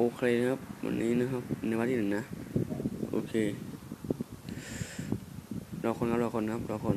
โอเคนะครับ วันนี้นะครับ ในวันที่หนึ่งนะ โอเค รอคนครับรอคนครับรอคน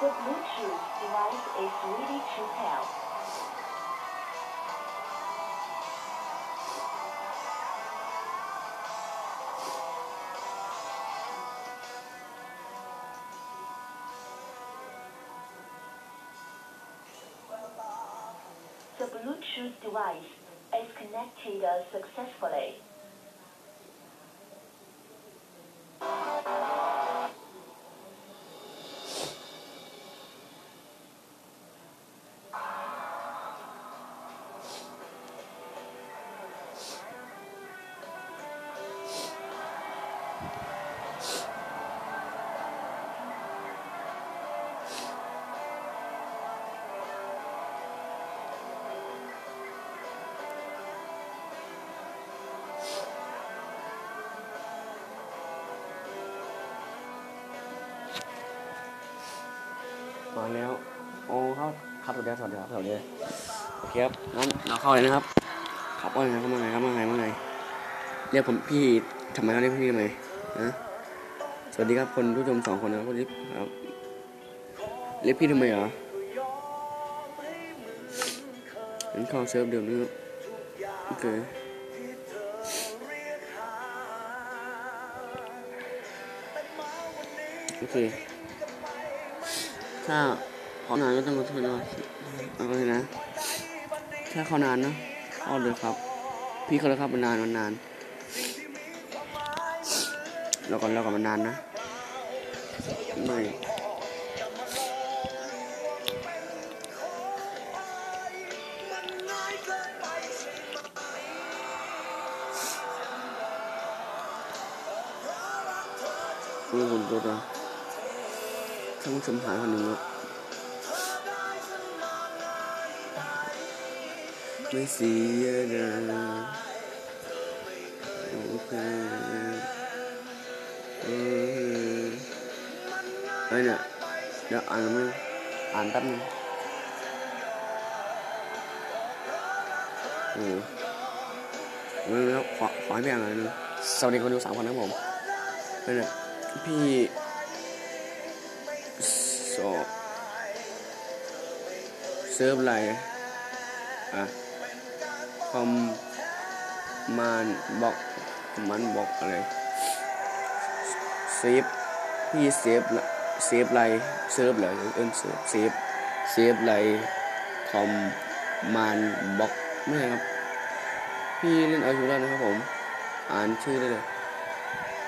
The Bluetooth device is ready to pair. The Bluetooth device is connected successfully. เคครับงั้นเราเข้าเลยนะครับครับว่าไงครับว่าไงครับว่าไงว่าไงเรียกผมพี่ทำไมเขาเรียกพี่ทำไมนะสวัสดีครับคนผู้ชมสองคนนะครับคนนี้ครับเรียกพี่ทำไมเหรองั้นเข้าเซิร์ฟเดิมนะครับโอเคโอเค ถ้าเขานานก็ต้องขอโทษด้วยเอาเลยนะ ถ้าเขานานเนอะเอาเลยครับ พี่เขาเลยครับมันนานมันนานเราก่อนเราก่อนมันนานนะไม่ไม่หุ่นตัวตัวท่านผู้ชมหายคนหนึ่งแล้ว อไอ้เนี่ยเดี๋ยวอ่านมั้งอ่านแป๊บนึงโอ้โหไม่รู้แล้วข อขอให้พี่อ่านหน่อยนึงสวัสดีคนดูสามมเนี่ยพี่สอบเซิร์ฟอะไรอะคอมมานบอกมันบอกอะไรเซฟพี่เซฟละเซฟไรเซิร์ฟเหรอเอิ้นเซิร์ฟเซฟเซฟไรคอมมานบอกไม่ใช่ครับ พี่เล่นเอาอยู่แล้วนะครับผม อ่านชื่อได้เลย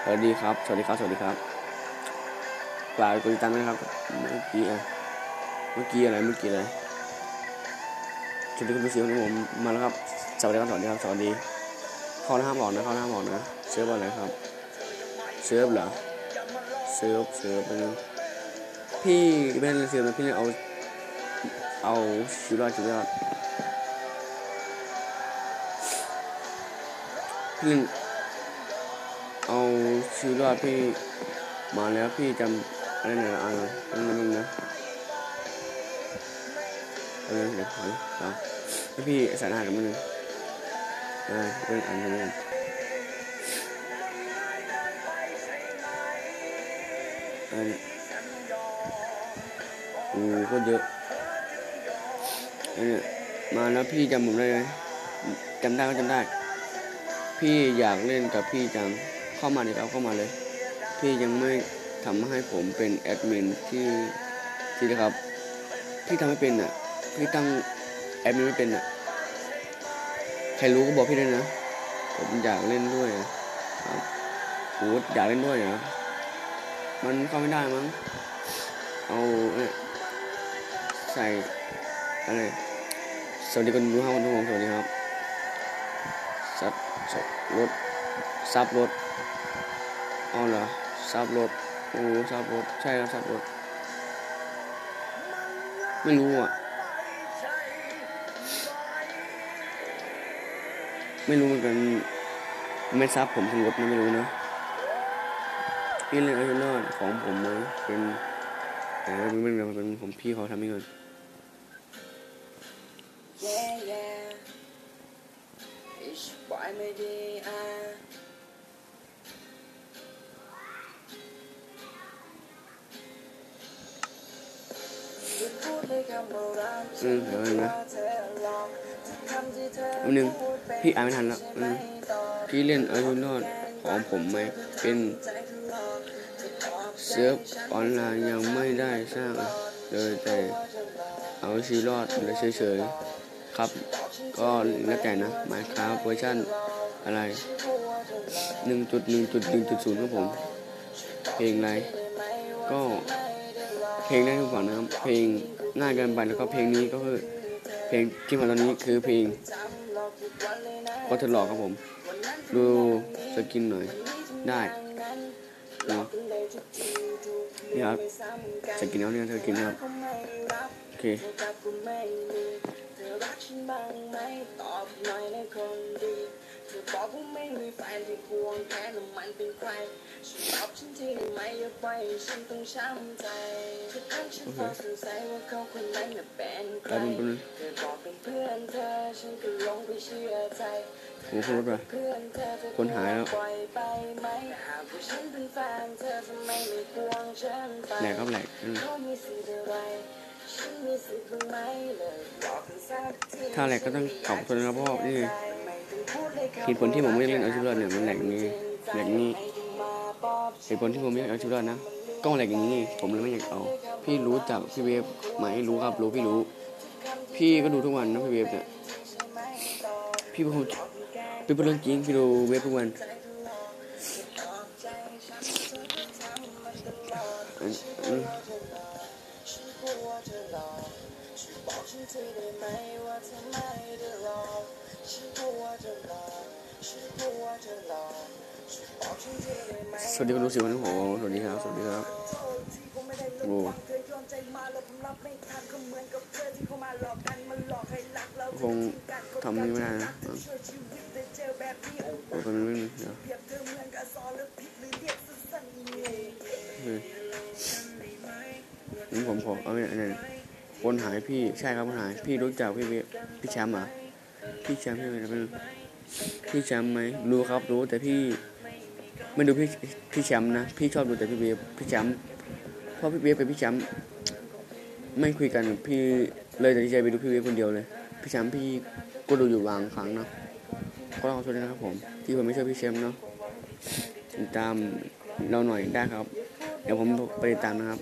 สวัสดีครับ สวัสดีครับ สวัสดีครับกล่าวกดติตามด้วยนะครับ เมื่อกี้อะเมื่อกี้อะไร เมื่อกี้อะไรสวัสดีคุณผู้ชมผม มาแล้วครับ สวัสดีครับสวัสดีครับสวัสดีเข้าหน้าหมอกนะเข้าหน้าหมอกนะเซิร์ฟอะไรครับเซิร์ฟเหรอเซิร์ฟเซิร์ฟไปนึงพี่ไม่เล่นเซิร์ฟนะพี่เล่นเอาเอาชีวิตรอดชีวิตรอดพี่เล่นเอาชีวิตรอดพี่มาแล้วพี่จำอะไรเนี่ยอ่านนั่นนั่นนะเออเดี๋ยวขอเอาแล้วพี่สารอาหากันมั้งนึง ได้เรื่องอันมั้อันนี้โอ้โคตรเยอะอันนี้มาแล้วพี่จำผมได้ไหมจำได้ก็จำได้ พี่อยากเล่นกับพี่จังเข้ามาเดิครับเข้ามาเลย พี่ยังไม่ทำให้ผมเป็นแอดมินที่ที่นะครับ พี่ทำไม่เป็นอะ พี่ตั้งแอดมินไม่เป็นอะ ครรู้ก็บอกพี่ด้วยนะ ผมอยากเล่นด้วยอะครับโอ้อยากเล่นด้วยเหรอมันเข้าไม่ได้มั้ง เอาเนี่ยใส่อะไร สวัสดีคนดูห้าคนทุกคนสวัสดีครับ ซับซับรถ ซับรถเอ๋อเหรอ ซับรถ โอ้ ซับรถ ใช่ครับซับรถ ไม่รู้อะ ไม่รู้เหมือนกันไม่ซับผมทั้งรถนะไม่รู้นะพี่เล่นอายุรอดของผมไหมเป็นแต่ว่ามันเป็นเป็นของพี่เขาทำให้เงิน Yeah, yeah. Ich bei mir die an. เอืมเดี๋ยวนะ อันหนึ่งพี่อ่านไม่ทันแล้วพี่เล่นเอาชีวิตรอดของผมไหมเป็นเซิร์ฟออนไลน์ยังไม่ได้สร้างเลยแต่เอาชีวิตรอดเลยเฉยๆ ครับ ก็แล้วแต่นะหมายครับเวอร์ชั่นอะไรหนึ่งจุดหนึ่งจุดหนึ่งจุดศูนย์ครับผม เพลงอะไร ก็เพลงได้ทุกฝั่งนะครับ เพลงง่ายเกินไปแล้วก็เพลงนี้ก็คือ เพลงที่มาตอนนี้คือเพลงก็ทดลองครับผม ดูสกินหน่อย ได้นะนี่ครับสกินแล้วเนี่ยสกินครับ โอเคบอบหน่อยในคนดี บอกว่าไม่มีแฟนที่ควงแค่น้ำมันเป็นใครช่วยตอบฉันทีได้ไหมอย่าปล่อยให้ฉันต้องช้ำใจทุกครั้งฉันก็สงสัยว่าเขาคนนั้นน่ะเป็นใครลายเธอบอกเป็นเพื่อนเธอฉันก็หลงไปเชื่อใจโอ้โหคนรถไปคนหายแล้วไหนควงฉันไปแหลกครับแหลก ถ้าแหลกก็ต้องขอบคุณนะพราะนี่ไงเหตุผลที่ผมไม่เล่นเอาชีวิตรอดเนี่ยมันแหลกนี้แหลกนี้เหตุผลที่ผมไม่อยากเอาชีวิตรอดนะก็แหลกอย่างนี้ ผมเลยไม่อยากเอา พี่รู้จักพี่เวฟไหมรู้ครับ รู้พี่รู้ พี่ก็ดูทุกวันนะพี่เวฟเนี่ยพี่เป็นคนพี่เป็นเรื่องจริงพี่ดูเวฟทุกวันอืม อืมสวัสดีคุณรู้สิวันนี้โหสวัสดีครับ สวัสดีครับ โอ้คงทำนี้ไม่ได้นะโอ้เป็นไม่เดี๋ยวโอเนี่ผมขอเอาเนี่ยเนี่ย คนหายพี่ใช่ครับคนหาย พี่รู้จักพี่พี่แชมป์เหรอะพี่แชมป์พี่อะไรเป็นพี่แชมป์ไหมรู้ครับรู้แต่พี่ไม่ดูพี่พี่แชมป์นะพี่ชอบดูแต่พี่เวฟพี่แชมป์เพราะพี่เวฟกับพี่แชมป์ไม่คุยกันพี่เลยตัดสินใจไปดูพี่เวฟคนเดียวเลย พี่แชมป์พี่ก็ดูอยู่บางครั้งเนาะก็ขอโทษด้วยนะครับผมที่ผมไม่ชอบพี่แชมป์เนาะติดตามเราหน่อยได้ครับ เดี๋ยวผมไปติดตามนะครับ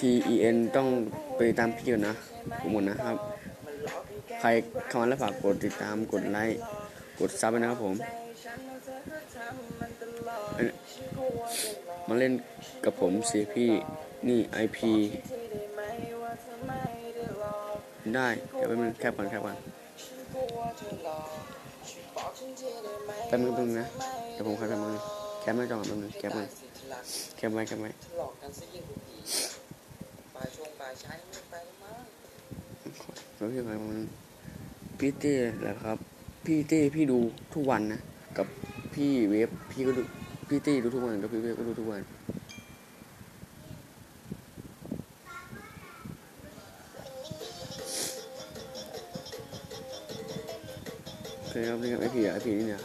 T E N ต้องไปตามพี่ก่อนนะผมหมดนะครับ ใครเข้ามาแล้วฝากกดติดตามกดไลค์กดซับนะครับผม มาเล่นกับผมสิพี่นี่ IP ได้ เดี๋ยวไปมันแคปก่อนแคปก่อนแป๊บนึงแป๊บนึงนะ เดี๋ยวผมแคปแป๊บนึงแคปหน้าจอก่อนแป๊บนึงแคปมันแคปไว้แคปไว้ หลอกกันซะยิ่งกว่ายชายไม่ไปแล้วมั้งแล้วพี่ไปมันพี่เต้แหละครับ พี่เต้พี่ดูทุกวันนะกับพี่เวฟพี่ก็ดูพี่เต้ดูทุกวันกับพี่เวฟก็ดูทุกวันโอเคครับนี่ครับไอพีไอพีนี่เนี่ย